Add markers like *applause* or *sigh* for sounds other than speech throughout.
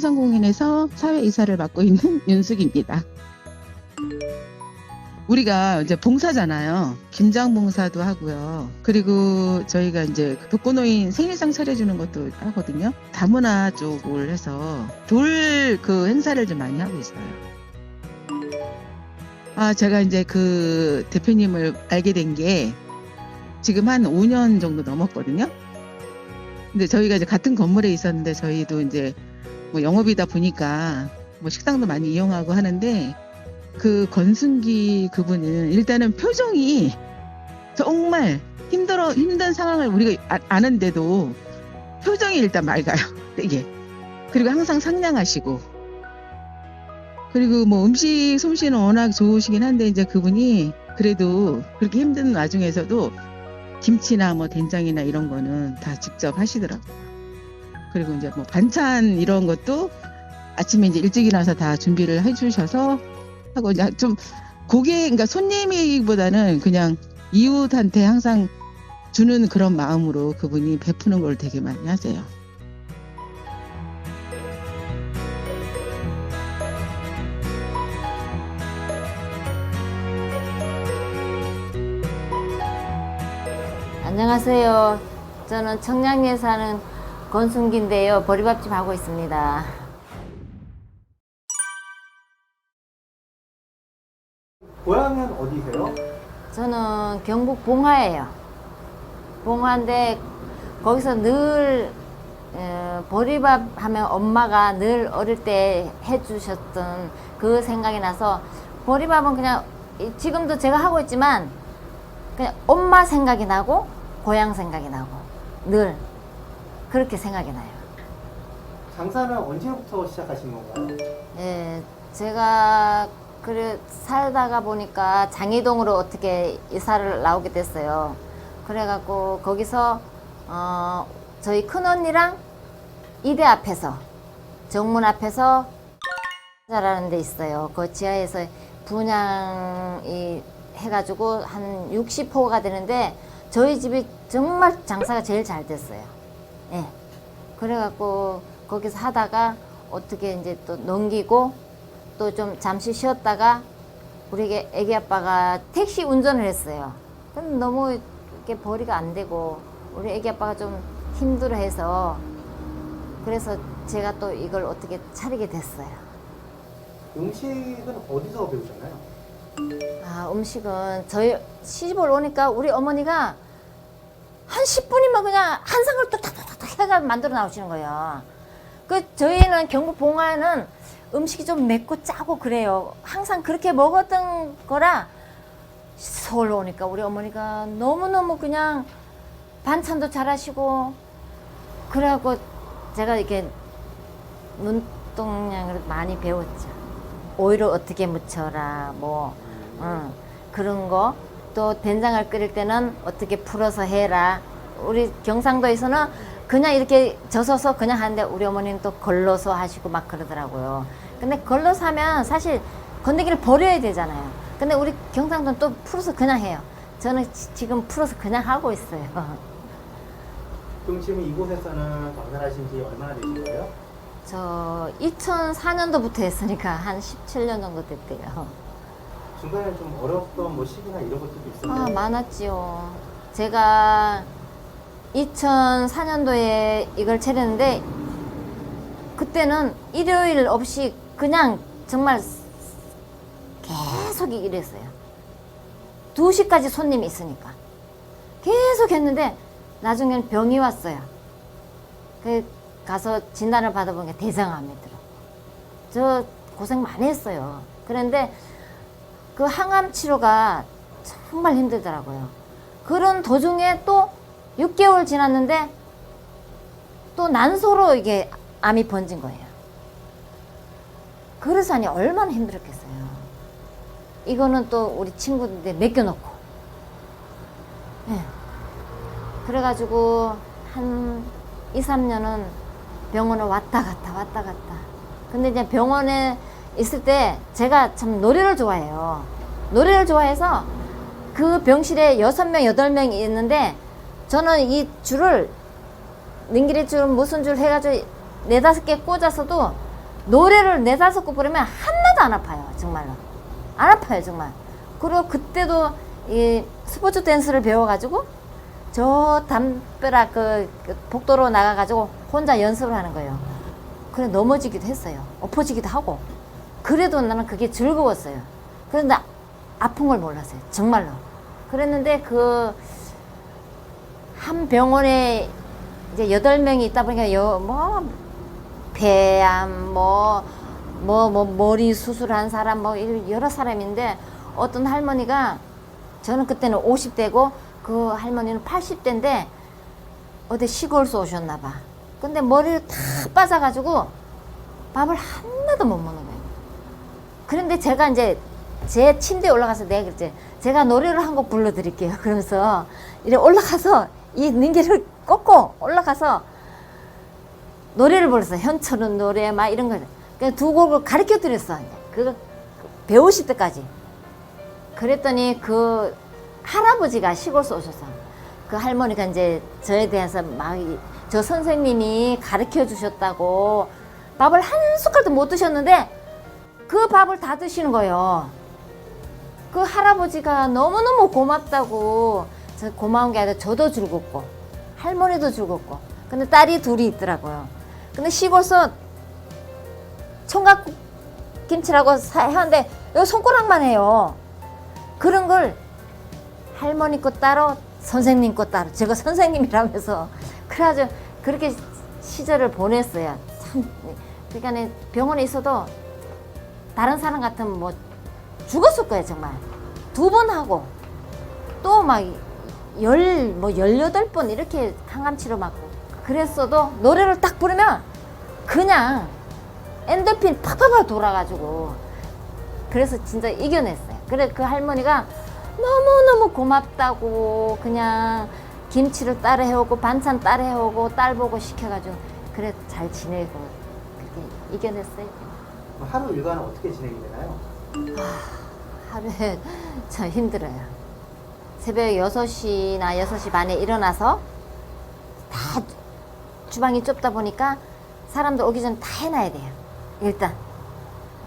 소상공인에서 사회이사를 맡고 있는 *laughs* 윤숙입니다. 우리가 이제 봉사잖아요. 김장 봉사도 하고요. 그리고 저희가 이제 그 독거노인 생일상 차려주는 것도 하거든요. 다문화 쪽을 해서 돌 그 행사를 좀 많이 하고 있어요. 아, 제가 이제 그 대표님을 알게 된 게 지금 한 5년 정도 넘었거든요. 근데 저희가 이제 같은 건물에 있었는데 저희도 이제 뭐 영업이다 보니까 뭐 식당도 많이 이용하고 하는데 그 건순기 그분은 일단은 표정이 정말 힘들어 힘든 상황을 우리가 아, 아는데도 표정이 일단 맑아요. *laughs* 되게 그리고 항상 상냥하시고 그리고 뭐 음식 솜씨는 워낙 좋으시긴 한데 이제 그분이 그래도 그렇게 힘든 와중에서도 김치나 뭐 된장이나 이런 거는 다 직접 하시더라고요. 그리고 이제 뭐 반찬 이런 것도 아침에 이제 일찍 일어나서 다 준비를 해주셔서 하고 이제 좀 고객 그러니까 손님이보다는 그냥 이웃한테 항상 주는 그런 마음으로 그분이 베푸는 걸 되게 많이 하세요. 안녕하세요. 저는 청량리에 사는 권순기인데요. 보리밥집 하고 있습니다. 고향은 어디세요? 저는 경북 봉화예요. 봉화인데 거기서 늘 어, 보리밥 하면 엄마가 늘 어릴 때 해주셨던 그 생각이 나서 보리밥은 그냥 이- 지금도 제가 하고 있지만 그냥 엄마 생각이 나고 고향 생각이 나고 늘 그렇게 생각이 나요. 장사는 언제부터 시작하신 건가요? 예, 제가 그래 살다가 보니까 장이동으로 어떻게 이사를 나오게 됐어요. 그래갖고 거기서 어 저희 큰 언니랑 이대 앞에서 정문 앞에서 자라는 데 있어요. 그 지하에서 분양이 해가지고 한 60호가 되는데 저희 집이 정말 장사가 제일 잘 됐어요. 예. 그래갖고 거기서 하다가 어떻게 이제 또 넘기고 또 좀 잠시 쉬었다가 우리 애기- 아빠가 택시 운전을 했어요. 근데 너무 이렇게 벌이가 안 되고 우리 애기 아빠가 좀 힘들어해서 그래서 제가 또 이걸 어떻게 차리게 됐어요. 음식은 어디서 배우셨나요? 아, 음식은 저희 시집을 오니까 우리 어머니가 한 10분이면 그냥 한 상을 뚝딱 뚝딱 해가 만들어 나오시는 거예요. 그 저희는 경북 봉화는 음식이 좀 맵고 짜고 그래요. 항상 그렇게 먹었던 거라 서울 오니까 우리 어머니가 너무너무 그냥 반찬도 잘하시고 그래갖고 제가 이렇게 눈동냥을 많이 배웠죠. 오이를 어떻게 무쳐라, 뭐, 응, 그런 거. 또 된장을 끓일 때는 어떻게 풀어서 해라. 우리 경상도에서는 그냥 이렇게 젖어서 그냥 하는데 우리 어머니는 또 걸러서 하시고 막 그러더라고요. 근데 걸러서 하면 사실 건더기를 버려야 되잖아요. 근데 우리 경상도는 또 풀어서 그냥 해요. 저는 지- 지금 풀어서 그냥 하고 있어요. *laughs* 그럼 지금 이곳에서는 장사하신 지 얼마나 되신 거예요? 저 2004년도부터 했으니까 한 17년 정도 됐대요. 중간에 좀 어려웠던 뭐 시기나 이런 것들도 아, 있었나요? 많았지요. 제가 2004년도에 이걸 차렸는데 그때는 일요일 없이 그냥 정말 계속 일했어요. 2시까지 손님이 있으니까. 계속 했는데 나중에는 병이 왔어요. 그 가서 진단을 받아보니까 대장암이 들어. 저 고생 많이 했어요. 그런데 그 항암 치료가 정말 힘들더라고요. 그런 도중에 또 6개월 지났는데 또 난소로 이게 암이 번진 거예요. 그래서 아니 얼마나 힘들었겠어요. 이거는 또 우리 친구들 맡겨놓고. 예. 그래가지고 한 2, 3년은 병원을 왔다 갔다 왔다 갔다. 근데 이제 병원에 있을 때 제가 참 노래를 좋아해요. 노래를 좋아해서 그 병실에 여섯 명 여덟 명이 있는데 저는 이 줄을 능기리 줄 무슨 줄 해가지고 네다섯 개 꽂아서도 노래를 네다섯 곡 부르면 하나도 안 아파요. 정말로. 안 아파요, 정말. 그리고 그때도 이 스포츠 댄스를 배워가지고 저 담벼락 그, 그 복도로 나가가지고 혼자 연습을 하는 거예요. 그래 넘어지기도 했어요. 엎어지기도 하고. 그래도 나는 그게 즐거웠어요. 그런데 아픈 걸 몰랐어요. 정말로. 그랬는데 그 한 병원에 이제 여덟 명이 있다 보니까 폐암 뭐뭐 뭐 머리 수술한 사람 뭐 이- 여러 사람인데 어떤 할머니가 저는 그때는 50대고 그 할머니는 80대인데 어디 시골서 오셨나 봐. 근데 머리를 다 빠져가지고 밥을 하나도 못 먹는 거예요. 그런데 제가 이제 제 침대에 올라가서 내가 그랬지. 제가 노래를 한 곡 불러드릴게요. 그러면서 이래 올라가서 이 능계를 꺾고 올라가서 노래를 불렀어. 현철은 노래 막 이런 거. 그두 곡을 가르쳐 드렸어. 그거 배우실 때까지. 그랬더니 그 할아버지가 시골서 오셔서 그 할머니가 이제 저에 대해서 막 저 선생님이 가르쳐 주셨다고 밥을 한 숟갈도 못 드셨는데 그 밥을 다 드시는 거예요. 그 할아버지가 너무너무 고맙다고 저 고마운 게 아니라 저도 즐겁고 할머니도 즐겁고 근데 딸이 둘이 있더라고요. 근데 시골서 청각 김치라고 사- 하는데 여기 손가락만 해요. 그런 걸 할머니 거 따로 선생님 거 따로 제가 선생님이라면서 그래가지고 그렇게 시절을 보냈어요. 참 그러니까 병원에 있어도 다른 사람 같으면 뭐 죽었을 거예요 정말 두 번 하고 또 막 열 뭐 열여덟 번 이렇게 항암 치료 맞고 그랬어도 노래를 딱 부르면 그냥 엔돌핀 팍팍팍 돌아가지고 그래서 진짜 이겨냈어요. 그래 그 할머니가 너무너무 고맙다고 그냥 김치를 따라 해오고 반찬 따라 해오고 딸 보고 시켜가지고 그래 잘 지내고 그렇게 이겨냈어요. 하루 일과는 어떻게 진행이 되나요? 하루에 *laughs* 참 힘들어요. 새벽 6시나 6시 반에 일어나서 다 주방이 좁다 보니까 사람들 오기 전에 다 해놔야 돼요. 일단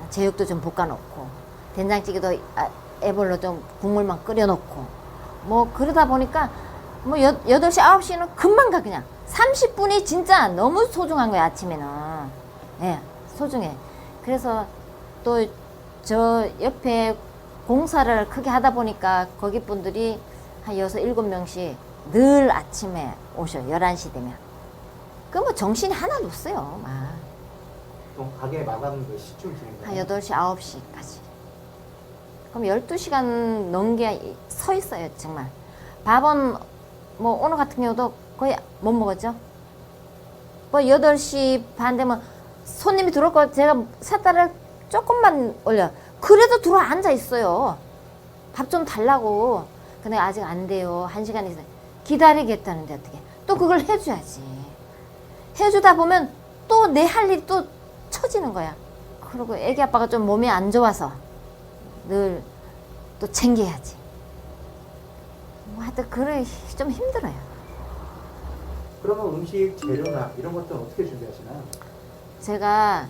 제육도 좀 볶아놓고 된장찌개도 아, 애벌로 좀 국물만 끓여놓고. 뭐 그러다 보니까 뭐 여, 8시 9시는 금방 가 그냥. 30분이 진짜 너무 소중한 거야 아침에는. 예 소중해. 그래서 또 저 옆에 공사를 크게 하다 보니까 거기 분들이 한 여섯 일곱 명씩 늘 아침에 오셔 11시 되면 그뭐 정신이 하나도 없어요 막. 그럼 가게 마감은 몇 시쯤 진행되나요? 한 8시, 9시까지. 그럼 12시간 넘게 서 있어요, 정말. 밥은 뭐 오늘 같은 경우도 거의 못 먹었죠. 뭐 8시 반 되면 손님이 들어올 거 제가 삿다를 조금만 올려. 그래도 들어 앉아 있어요. 밥 좀 달라고. 근데 아직 안 돼요. 한 시간 있어요. 기다리겠다는데 어떻게. 또 그걸 해줘야지. 해주다 보면 또 내 할 일이 또 처지는 거야. 그리고 애기 아빠가 좀 몸이 안 좋아서 늘 또 챙겨야지. 뭐 하여튼 그래 좀 힘들어요. 그러면 음식 재료나 이런 것들은 어떻게 준비하시나요? 제가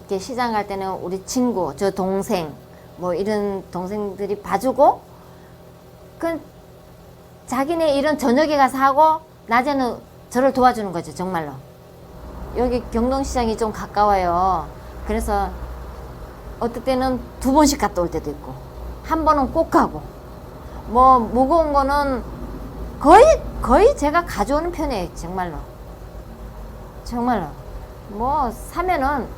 이렇게 시장 갈 때는 우리 친구, 저 동생, 뭐 이런 동생들이 봐주고, 그 자기네 일은 저녁에 가서 하고, 낮에는 저를 도와주는 거죠, 정말로. 여기 경동시장이 좀 가까워요. 그래서 어떨 때는 두 번씩 갔다 올 때도 있고, 한 번은 꼭 가고, 뭐 무거운 거는 거의, 거의 제가 가져오는 편이에요, 정말로. 정말로. 뭐 사면은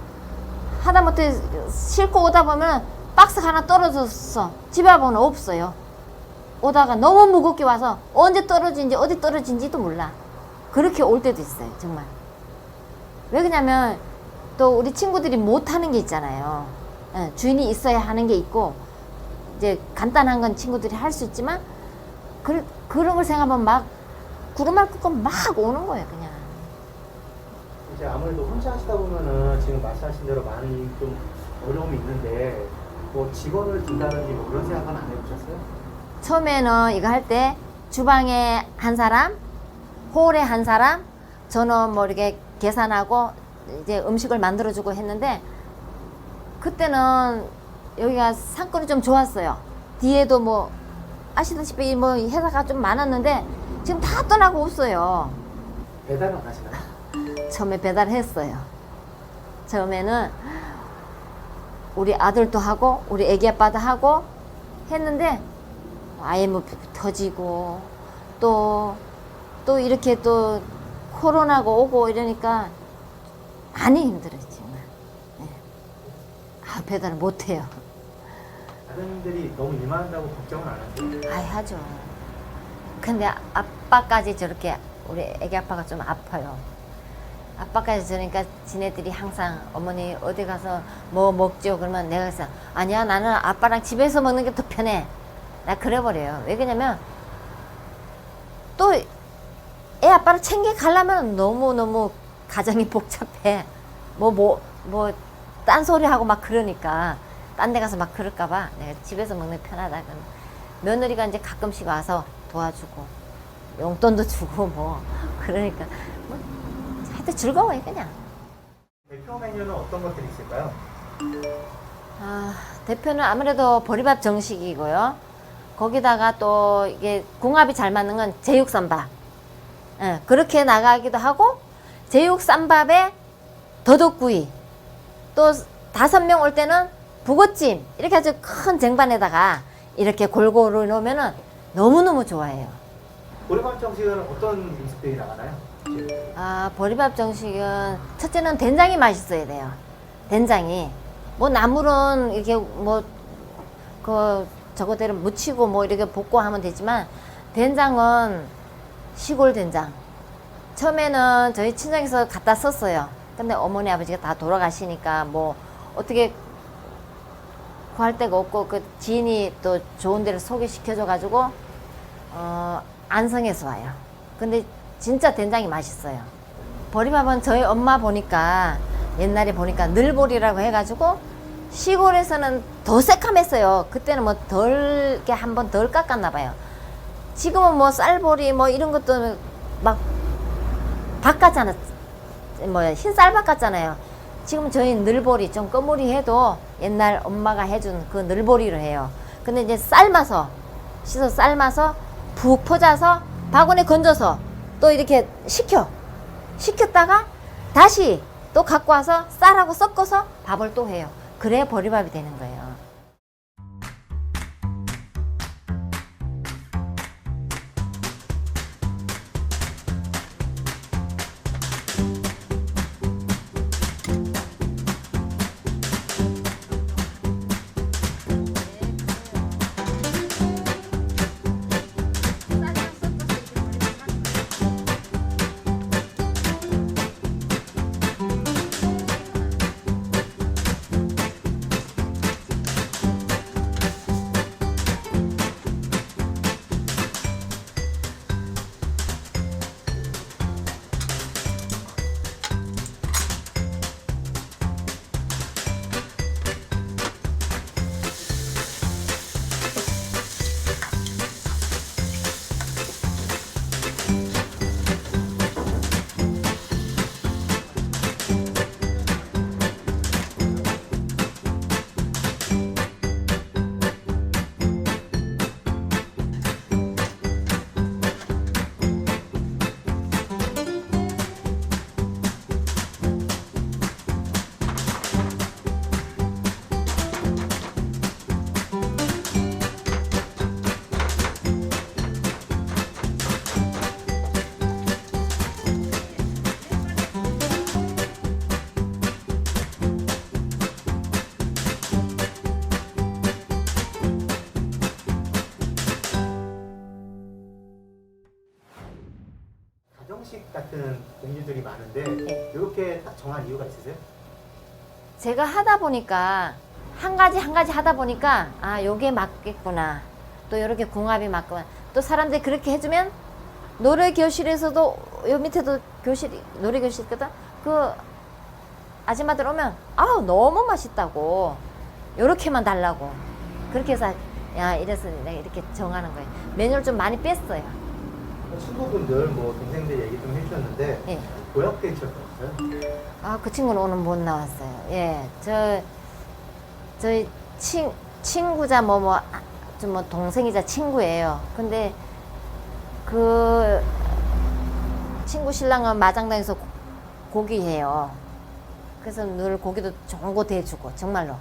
하다못해 싣고 오다 보면 박스 하나 떨어졌어 집에 와보면 없어요 오다가 너무 무겁게 와서 언제 떨어진지 어디 떨어진지도 몰라. 그렇게 올 때도 있어요 정말. 왜 그러냐면 또 우리 친구들이 못 하는 게 있잖아요. 예, 주인이 있어야 하는 게 있고 이제 간단한 건 친구들이 할 수 있지만 그, 그런 걸 생각하면 막 구름알 끓고 막 오는 거예요 그냥. 이제 아무래도 혼자 하시다 보면은 지금 말씀하신 대로 많이 좀 어려움이 있는데 뭐 직원을 둔다든지 뭐 그런 생각은 안 해보셨어요? 처음에는 이거 할 때 주방에 한 사람, 홀에 한 사람, 저는 뭐 이렇게 계산하고 이제 음식을 만들어주고 했는데 그때는 여기가 상권이 좀 좋았어요. 뒤에도 뭐 아시다시피 뭐 회사가 좀 많았는데 지금 다 떠나고 없어요. 배달은 안 하시나요? 처음에 배달했어요. 처음에는 우리 아들도 하고 우리 애기 아빠도 하고 했는데 아예 뭐 터지고 또 또 이렇게 또 코로나가 오고 이러니까 많이 정말. 예. 아 배달을 못 해요. 아드님들이 너무 일만 한다고 걱정은 안 하세요? 아이 하죠. 근데 아빠까지 저렇게 우리 애기 아빠가 좀 아파요. 아빠까지 저러니까 지네들이 항상 어머니 어디 가서 뭐 먹죠 그러면 내가 그래서 아니야 나는 아빠랑 집에서 먹는 게 더 편해. 나 그래버려요. 왜 그러냐면 또 애 아빠를 챙겨 가려면 너무 너무 가정이 *laughs* 복잡해. 뭐 뭐 뭐 딴 소리 하고 막 그러니까 딴 데 가서 막 그럴까봐 내가 집에서 먹는 게 편하다. 그럼 며느리가 이제 가끔씩 와서 도와주고 용돈도 주고 뭐 *laughs* 그러니까 뭐 하여튼 즐거워요 그냥. 대표 메뉴는 어떤 것들이 있을까요? 아, 대표는 아무래도 보리밥 정식이고요. 거기다가 또 이게 궁합이 잘 맞는 건 제육쌈밥. 예, 그렇게 나가기도 하고 제육쌈밥에 더덕구이. 또 다섯 명 올 때는 북어찜 이렇게 아주 큰 쟁반에다가 이렇게 골고루 놓으면은 너무너무 좋아해요. 보리밥 정식은 어떤 음식들이 나가나요? 아, 보리밥 정식은 첫째는 된장이 맛있어야 돼요. 된장이. 뭐 나물은 이렇게 뭐 그 저거대로 무치고 뭐 이렇게 볶고 하면 되지만 된장은 시골 된장. 처음에는 저희 친정에서 갖다 썼어요. 근데 어머니 아버지가 다 돌아가시니까 뭐 어떻게 구할 데가 없고 그 지인이 또 좋은 데를 소개시켜줘 가지고 어 안성에서 와요. 근데 진짜 된장이 맛있어요. 보리밥은 저희 엄마 보니까 옛날에 보니까 늘보리라고 해가지고 시골에서는 더 새카맸어요. 그때는 뭐 덜, 이렇게 한 번 덜 깎았나 봐요. 지금은 뭐 쌀보리 뭐 이런 것도 막 바꿨잖아. 뭐야, 흰쌀 바꿨잖아요. 지금 저희 늘보리 좀 꺼무리 해도 옛날 엄마가 해준 그 늘보리를 해요. 근데 이제 삶아서 씻어 삶아서 푹 퍼져서 바구니에 건져서 또 이렇게 식혀 식혔다가 다시 또 갖고 와서 쌀하고 섞어서 밥을 또 해요. 그래야 보리밥이 되는 거예요. 같은 메뉴들이 많은데 네. 이렇게 딱 정한 이유가 있으세요? 제가 하다 보니까 한 가지 한 가지 하다 보니까 아 요게 맞겠구나. 또 이렇게 궁합이 맞구나. 또 사람들이 그렇게 해주면 노래 교실에서도 요 밑에도 교실이 노래 교실 있거든? 그 아줌마들 오면 아우 너무 맛있다고. 요렇게만 달라고. 그렇게 해서 야 이래서 내가 이렇게 정하는 거예요. 메뉴를 좀 많이 뺐어요 친구분들 뭐 동생들 얘기 좀 해주셨는데 예. 고약 대처였어요? 아, 그 친구는 오늘 못 나왔어요. 예. 저, 저희 친, 친구자 뭐, 뭐, 좀뭐 동생이자 친구예요. 근데 그 친구 신랑은 마장당에서 고- 고기 해요. 그래서 늘 고기도 좋은 거 대주고, 정말로.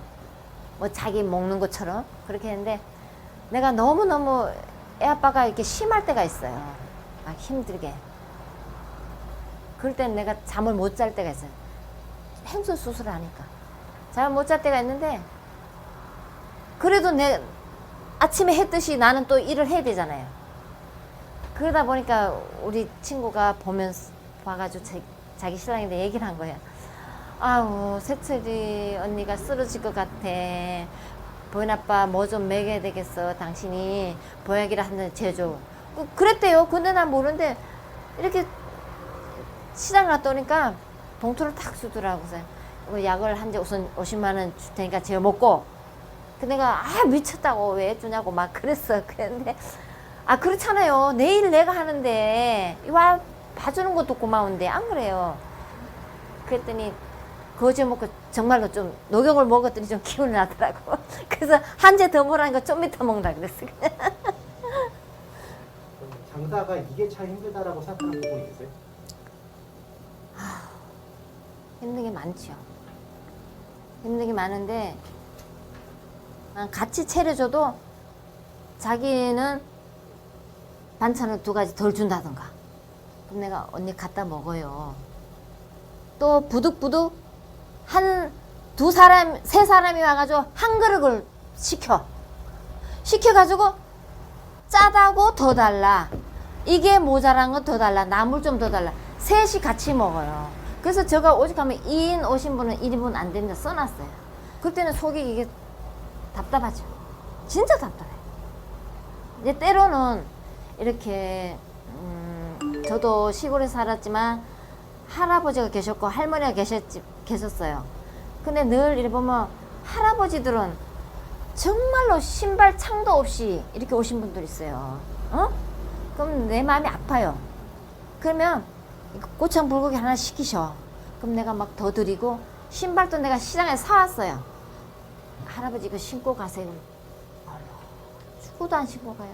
뭐 자기 먹는 것처럼 그렇게 했는데 내가 너무너무 애 아빠가 이렇게 심할 때가 있어요. 막 힘들게. 그럴 땐 내가 잠을 못 잘 때가 있어요. 행수 수술을 하니까. 잠을 못 잘 때가 있는데, 그래도 내 아침에 했듯이 나는 또 일을 해야 되잖아요. 그러다 보니까 우리 친구가 보면서 봐가지고 자, 자기 신랑인데 얘기를 한 거예요. 아우, 세철이 언니가 쓰러질 것 같아. 보현 아빠 뭐 좀 먹여야 되겠어. 당신이 보약이라 하는 제조. 그- 그랬대요. 근데 난 모르는데, 이렇게 시장 갔다 오니까 봉투를 탁 주더라고. 그래서 이거 약을 한재 우선 50만 원 줄 테니까 제가 먹고. 그 내가 아 미쳤다고 왜 주냐고 막 그랬어. *laughs* 그랬는데 아 그렇잖아요. 내일 내가 하는데 와 봐주는 것도 고마운데 안 그래요. 그랬더니 거제 먹고 정말로 좀 녹용을 먹었더니 좀 기운이 나더라고. *laughs* 그래서 한재더 먹으라니까 좀 이따 먹는다 그랬어. *laughs* 장사가 이게 참 힘들다라고 생각하는 부분이 있어요? 힘든 게 많죠. 힘든 게 많은데 아, 같이 차려줘도 자기는 반찬을 두 가지 덜 준다던가. 그럼 내가 언니 갖다 먹어요. 또 부득부득 한 두 사람, 세 사람이 와가지고 한 그릇을 시켜. 시켜가지고 짜다고 더 달라. 이게 모자란 거 더 달라. 나물 좀 더 달라. 셋이 같이 먹어요. 그래서 제가 오직 하면 2인 오신 분은 1인분 안 된다 써놨어요. 그때는 속이 이게 답답하죠. 진짜 답답해. 이제 때로는 이렇게 음, 저도 시골에 살았지만 할아버지가 계셨고 할머니가 계셨지, 계셨어요. 근데 늘 이래 보면 할아버지들은 정말로 신발 창도 없이 이렇게 오신 분들 있어요. 어? 그럼 내 마음이 아파요. 그러면 고창 불고기 하나 시키셔. 그럼 내가 막 더 드리고 신발도 내가 시장에 사왔어요. 할아버지 이거 신고 가세요. 축구도 안 신고 가요.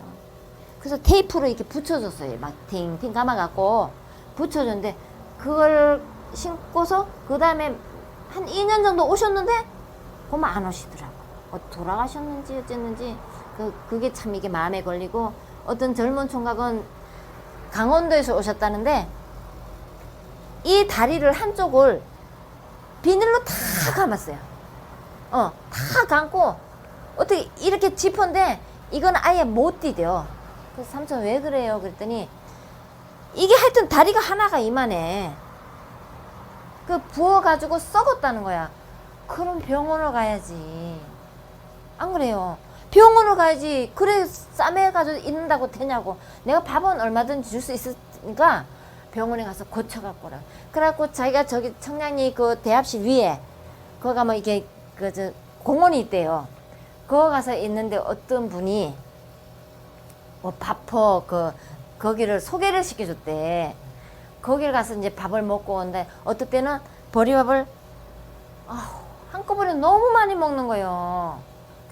그래서 테이프로 이렇게 붙여줬어요. 막 팅팅 감아갖고 붙여줬는데 그걸 신고서 그 다음에 한 2년 정도 오셨는데 그만 안 오시더라고. 어, 돌아가셨는지 어쨌는지 그, 그게 참 이게 마음에 걸리고 어떤 젊은 총각은 강원도에서 오셨다는데 이 다리를 한쪽을 비닐로 다 감았어요. 어, 다 감고 어떻게 이렇게 짚었는데 이건 아예 못 디뎌. 그래서 삼촌 왜 그래요? 그랬더니 이게 하여튼 다리가 하나가 이만해. 그 부어가지고 썩었다는 거야. 그럼 병원을 가야지. 안 그래요? 병원을 가야지. 그래 싸매 가지고 있는다고 되냐고. 내가 밥은 얼마든지 줄 수 있으니까 병원에 가서 고쳐 갖고 오라. 그래갖고 자기가 저기 청량리 그 대합실 위에 거기 가면 이게 그 저 공원이 있대요. 거기 가서 있는데 어떤 분이 뭐 밥퍼 그 거기를 소개를 시켜줬대. 거기를 가서 이제 밥을 먹고 온데 어떨 때는 보리밥을 아우, 한꺼번에 너무 많이 먹는 거예요.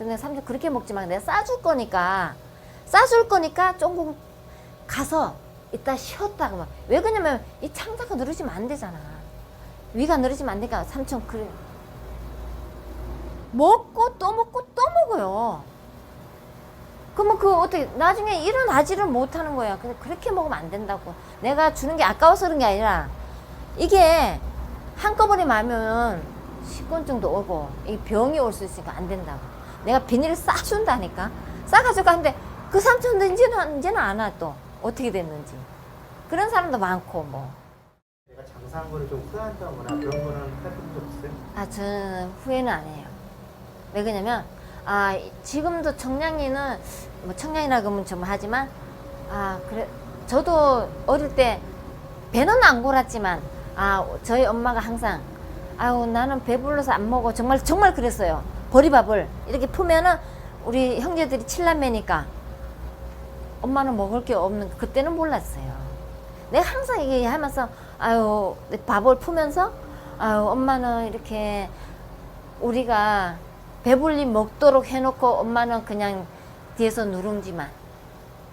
근데 삼촌 그렇게 먹지 마. 내가 싸줄 거니까 싸줄 거니까 조금 가서 이따 쉬었다가 막. 왜 그러냐면 이 창자가 늘어지면 안 되잖아. 위가 늘어지면 안 되니까 삼촌 그래. 먹고 또 먹고 또 먹어요. 그러면 그 어떻게 나중에 일어나지를 못하는 거야. 근데 그렇게 먹으면 안 된다고. 내가 주는 게 아까워서 그런 게 아니라 이게 한꺼번에 마면 식곤증도 오고 이 병이 올 수 있으니까 안 된다고. 내가 비닐을 싸준다니까. 싸가지고 하는데 그 삼촌도 이제는 이제는 안 와 또 어떻게 됐는지 그런 사람도 많고 뭐. 내가 장사한 거를 좀 후회한다거나 그런 거는 해본 적 있어요? 아, 저는 후회는 안 해요. 왜 그러냐면, 아, 지금도 청량리는, 뭐 청량이라 그러면 좀 하지만, 아, 그래, 저도 어릴 때 배는 안 골았지만, 아, 저희 엄마가 항상, 아유, 나는 배불러서 안 먹어. 정말, 정말 그랬어요. 보리밥을 이렇게 풀면은 우리 형제들이 칠남매니까 엄마는 먹을 게 없는 그때는 몰랐어요. 내가 항상 얘기하면서 아유 내 밥을 푸면서 아유 엄마는 이렇게 우리가 배불리 먹도록 해놓고 엄마는 그냥 뒤에서 누룽지만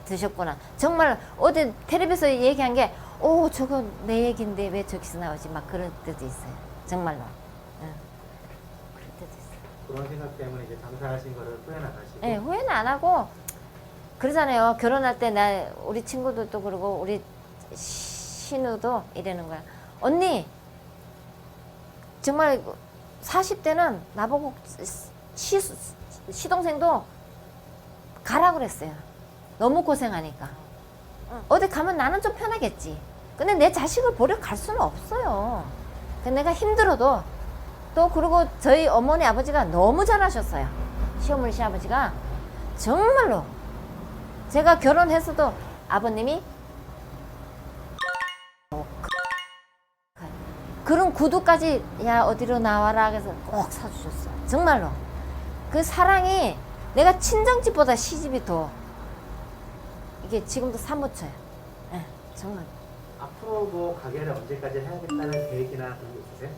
드셨구나. 정말 어디 텔레비에서 얘기한 게, 오, 저거 내 얘기인데 왜 저기서 나오지? 막 그럴 때도 있어요. 정말로. 응. 그런 생각 때문에 이제 장사하신 거를 후회는 안 하시고. 예, 후회는 안 하고, 그러잖아요. 결혼할 때 나, 우리 친구들도 그러고, 우리 신우도 이러는 거야. 언니, 정말 40대는 나보고 시, 시동생도 가라 그랬어요. 너무 고생하니까. 어디 가면 나는 좀 편하겠지. 근데 내 자식을 보러 갈 수는 없어요. 그 내가 힘들어도 또 그리고 저희 어머니 아버지가 너무 잘하셨어요. 시어머니 시아버지가 정말로 제가 결혼했어도 아버님이 그런 구두까지 야 어디로 나와라 해서 꼭 사주셨어요. 정말로 그 사랑이 내가 친정집보다 시집이 더 이게 지금도 사무쳐요. 예, 정말. 앞으로 뭐 가게를 언제까지 해야겠다는 계획이나 그런 게 있으세요?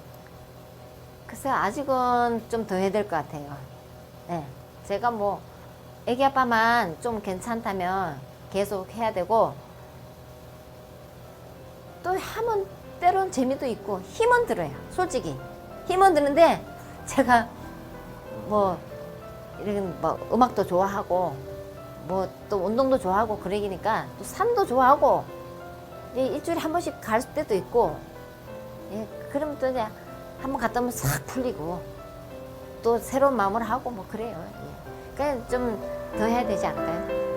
글쎄 아직은 좀 더 해야 될 것 같아요. 예, 제가 뭐 애기 아빠만 좀 괜찮다면 계속 해야 되고 또 하면 때론 재미도 있고 힘은 들어요. 솔직히 힘은 드는데 제가 뭐 이런 뭐 음악도 좋아하고 뭐 또 운동도 좋아하고 그러기니까 또 산도 좋아하고 일주일에 한 번씩 갈 때도 있고 예 그러면 또 이제 한번 갔다 오면 싹 풀리고 또 새로운 마음을 하고 뭐 그래요. 예. 그러니까 좀 더 해야 되지 않을까요?